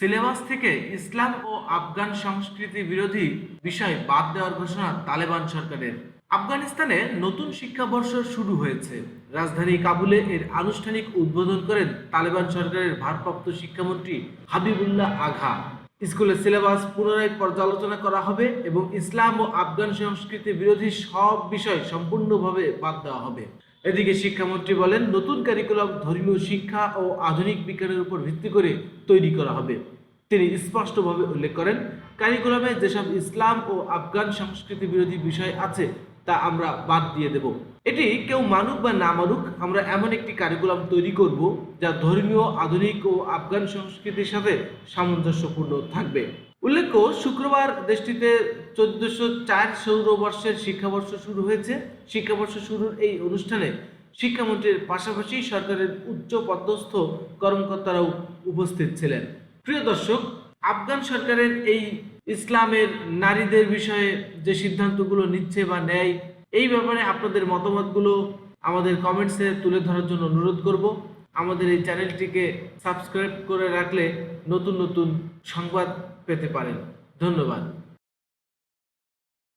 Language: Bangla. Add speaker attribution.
Speaker 1: সিলেবাস থেকে ইসলাম ও আফগান সংস্কৃতি বিরোধী বিষয় বাদ দেওয়ার ঘোষণা তালেবান সরকারের। আফগানিস্তানে নতুন শিক্ষাবর্ষ শুরু হয়েছে। রাজধানী কাবুলে এর আনুষ্ঠানিক উদ্বোধন করেন তালেবান সরকারের ভারপ্রাপ্ত শিক্ষামন্ত্রী হাবিবুল্লাহ আঘা। স্কুলের সিলেবাস পুনরায় পর্যালোচনা করা হবে এবং ইসলাম ও আফগান সংস্কৃতি বিরোধী সব বিষয় সম্পূর্ণভাবে বাদ দেওয়া হবে। এদিকে শিক্ষামন্ত্রী বলেন, নতুন কারিকুলাম ধর্মীয় শিক্ষা ও আধুনিক বিজ্ঞানের উপর ভিত্তি করে তৈরি করা হবে। তিনি স্পষ্টভাবে উল্লেখ করেন কারিকুলামে যেসব ইসলাম ও আফগান সংস্কৃতি বিরোধী বিষয় আছে, তা আমরা বাদ দিয়ে দেব। এটি কেউ মানুক বা না মানুক, আমরা এমন একটি কারিকুলাম তৈরি করব, যা ধর্মীয়, আধুনিক ও আফগান সংস্কৃতির সাথে সামঞ্জস্যপূর্ণ থাকবে। উল্লেখ্য, শুক্রবার দেশটিতে চোদ্দশো চার সৌরবর্ষের শিক্ষাবর্ষ শুরু হয়েছে। শিক্ষাবর্ষ শুরুর এই অনুষ্ঠানে শিক্ষামন্ত্রীর পাশাপাশি সরকারের উচ্চ পদস্থ কর্মকর্তারাও উপস্থিত ছিলেন। প্রিয় দর্শক, আফগান সরকারের এই ইসলামের নারীদের বিষয়ে যে সিদ্ধান্তগুলো নিচ্ছে বা নেয়, এই ব্যাপারে আপনাদের মতামতগুলো আমাদের কমেন্টসে তুলে ধরার জন্য অনুরোধ করব। আমাদের এই চ্যানেলটিকে সাবস্ক্রাইব করে রাখলে নতুন নতুন সংবাদ পেতে পারেন। ধন্যবাদ।